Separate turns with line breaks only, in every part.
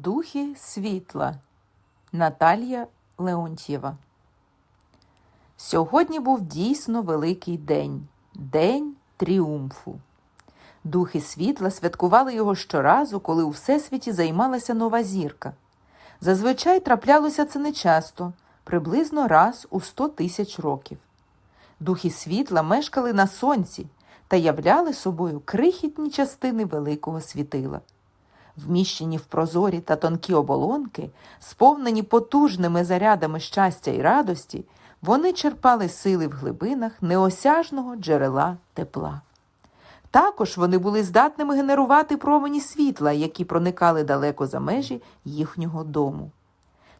Духи світла Наталія Леонтьєва. Сьогодні був дійсно великий день День тріумфу. Духи світла святкували його щоразу, коли у всесвіті займалася нова зірка. Зазвичай траплялося це нечасто, приблизно раз у сто тисяч років. Духи світла мешкали на сонці та являли собою крихітні частини великого світила. Вміщені в прозорі та тонкі оболонки, сповнені потужними зарядами щастя і радості, вони черпали сили в глибинах неосяжного джерела тепла. Також вони були здатними генерувати промені світла, які проникали далеко за межі їхнього дому.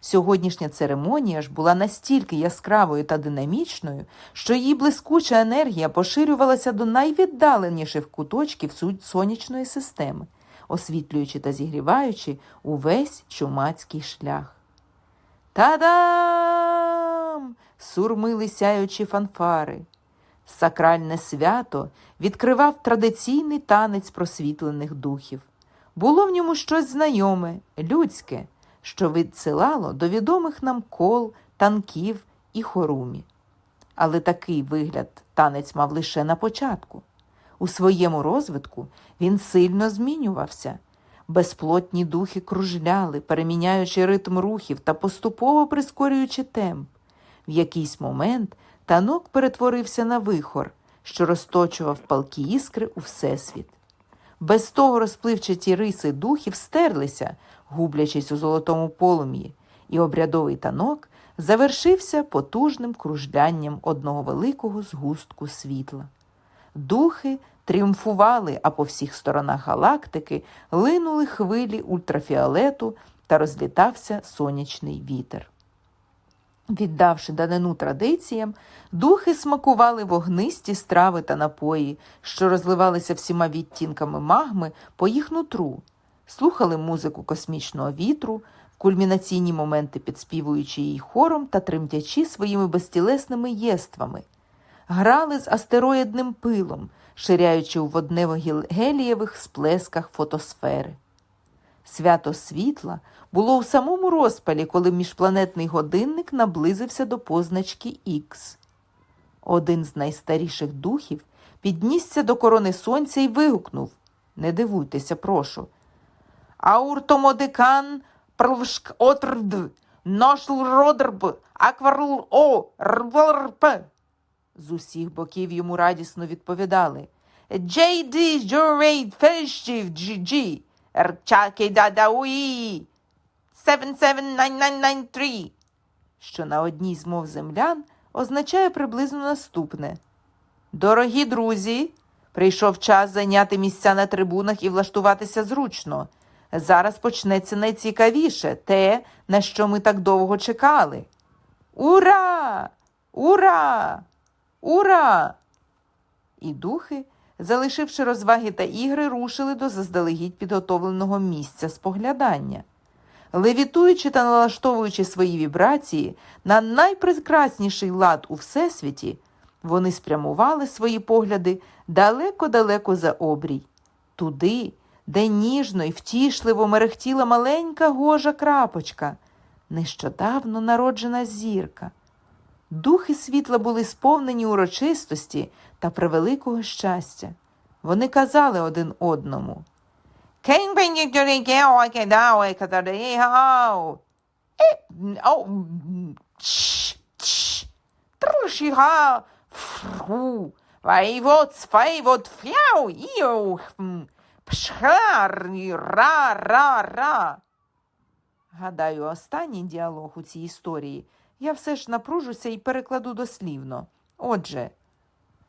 Сьогоднішня церемонія ж була настільки яскравою та динамічною, що її блискуча енергія поширювалася до найвіддаленіших куточків сонячної системи, освітлюючи та зігріваючи увесь чумацький шлях. Та-дам! сурмили сяючі фанфари. Сакральне свято відкривав традиційний танець просвітлених духів. Було в ньому щось знайоме, людське, що відсилало до відомих нам кол, танків і хорумі. Але такий вигляд танець мав лише на початку. У своєму розвитку він сильно змінювався. Безплотні духи кружляли, переміняючи ритм рухів та поступово прискорюючи темп. В якийсь момент танок перетворився на вихор, що розточував палкі іскри у всесвіт. Без того розпливчаті риси духів стерлися, гублячись у золотому полум'ї, і обрядовий танок завершився потужним кружлянням одного великого згустку світла. Духи тріумфували, а по всіх сторонах галактики линули хвилі ультрафіолету та розлітався сонячний вітер. Віддавши данину традиціям, духи смакували вогнисті страви та напої, що розливалися всіма відтінками магми по їх нутру, слухали музику космічного вітру, кульмінаційні моменти підспівуючи її хором та тремтячи своїми безтілесними єствами, грали з астероїдним пилом, ширяючи у воднево-гелієвих сплесках фотосфери. Свято світла було у самому розпалі, коли міжпланетний годинник наблизився до позначки Х. Один з найстаріших духів піднісся до корони сонця і вигукнув Не дивуйтеся, прошу. Ауртомодекан првшк отрд, ношл родрб, акварл о, рвлрп. З усіх боків йому радісно відповідали Джейді Джурейд Фельщів Джі Рчаки Дадауї 779993, що на одній з мов землян означає приблизно наступне. Дорогі друзі, прийшов час зайняти місця на трибунах і влаштуватися зручно. Зараз почнеться найцікавіше те, на що ми так довго чекали. Ура! Ура! Ура! І духи, залишивши розваги та ігри, рушили до заздалегідь підготовленого місця споглядання. Левітуючи та налаштовуючи свої вібрації на найпрекрасніший лад у всесвіті, вони спрямували свої погляди далеко-далеко за обрій, туди, де ніжно й втішливо мерехтіла маленька гожа крапочка, нещодавно народжена зірка. Духи світла були сповнені урочистості та превеликого щастя. Вони казали один одному. Пшхар, ра, ра, ра. Гадаю, останній діалог у цій історії я все ж напружуся і перекладу дослівно. Отже,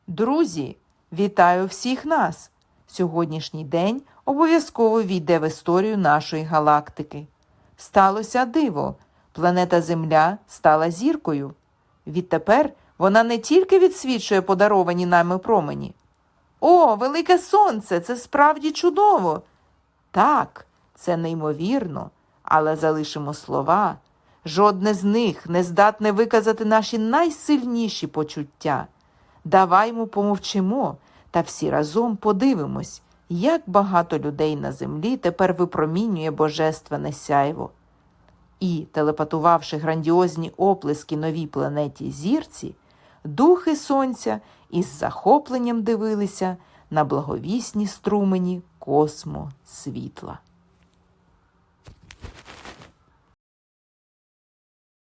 друзі, вітаю всіх нас! Сьогоднішній день обов'язково війде в історію нашої галактики. Сталося диво. Планета Земля стала зіркою. Відтепер вона не тільки відсвічує подаровані нами промені. О, велике сонце! Це справді чудово! Так, це неймовірно, але залишимо слова. Жодне з них не здатне виказати наші найсильніші почуття. Даваймо помовчимо та всі разом подивимось, як багато людей на землі тепер випромінює божественне сяйво. І, телепатувавши грандіозні оплески новій планеті зірці, духи сонця із захопленням дивилися на благовісні струмені космо світла.